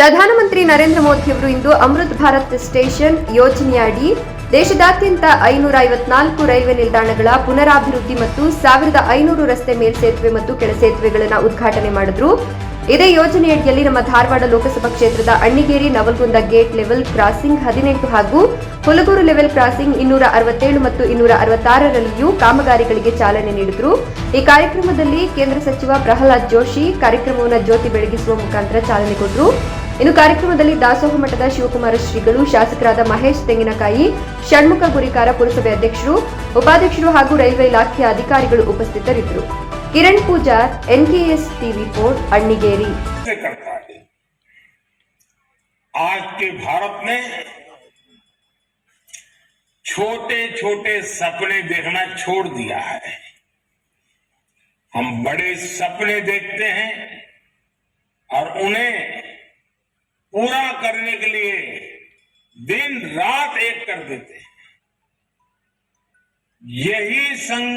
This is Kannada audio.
ಪ್ರಧಾನಮಂತ್ರಿ ನರೇಂದ್ರ ಮೋದಿಯವರು ಇಂದು ಅಮೃತ್ ಭಾರತ್ ಸ್ಟೇಷನ್ ಯೋಜನೆಯಡಿ ದೇಶದಾದ್ಯಂತ ಐನೂರ ಐವತ್ನಾಲ್ಕು ರೈಲ್ವೆ ನಿಲ್ದಾಣಗಳ ಪುನರಾಭಿವೃದ್ಧಿ ಮತ್ತು ಸಾವಿರದ ಐನೂರು ರಸ್ತೆ ಮೇಲ್ಸೇತುವೆ ಮತ್ತು ಕೆಳಸೇತುವೆಗಳನ್ನು ಉದ್ಘಾಟನೆ ಮಾಡಿದ್ರು. ಇದೇ ಯೋಜನೆಯಡಿಯಲ್ಲಿ ನಮ್ಮ ಧಾರವಾಡ ಲೋಕಸಭಾ ಕ್ಷೇತ್ರದ Annigeri, Navalgund gate level crossing ಹದಿನೆಂಟು ಹಾಗೂ ಹುಲಗೂರು ಲೆವೆಲ್ ಕ್ರಾಸಿಂಗ್ ಇನ್ನೂರ ಅರವತ್ತೇಳು ಮತ್ತು ಇನ್ನೂರ ಅರವತ್ತಾರರಲ್ಲಿಯೂ ಕಾಮಗಾರಿಗಳಿಗೆ ಚಾಲನೆ ನೀಡಿದ್ರು. ಈ ಕಾರ್ಯಕ್ರಮದಲ್ಲಿ ಕೇಂದ್ರ ಸಚಿವ ಪ್ರಹ್ಲಾದ್ ಜೋಶಿ ಕಾರ್ಯಕ್ರಮವನ್ನು ಜ್ಯೋತಿ ಬೆಳಗಿಸುವ ಮುಖಾಂತರ ಚಾಲನೆ ಕೊಟ್ಟರು ಇನ್ನು ಕಾರ್ಯಕ್ರಮದಲ್ಲಿ ದಾಸೋಹ ಮಠದ ಶಿವಕುಮಾರ ಶ್ರೀಗಳು ಶಾಸಕರಾದ ಮಹೇಶ್ ತೆಂಗಿನಕಾಯಿ ಷಣ್ಮುಖ ಗುರಿಕಾರ ಪುರಸಭೆ ಅಧ್ಯಕ್ಷರು ಉಪಾಧ್ಯಕ್ಷರು ಹಾಗೂ ರೈಲ್ವೆ ಇಲಾಖೆಯ ಅಧಿಕಾರಿಗಳು ಉಪಸ್ಥಿತರಿದ್ದರು Kiran Pujar NKS TV four Annigeri से करता है आज के भारत ने छोटे छोटे सपने देखना छोड़ दिया है हम बड़े सपने देखते हैं और उन्हें पूरा करने के लिए दिन रात एक कर देते हैं। यही संग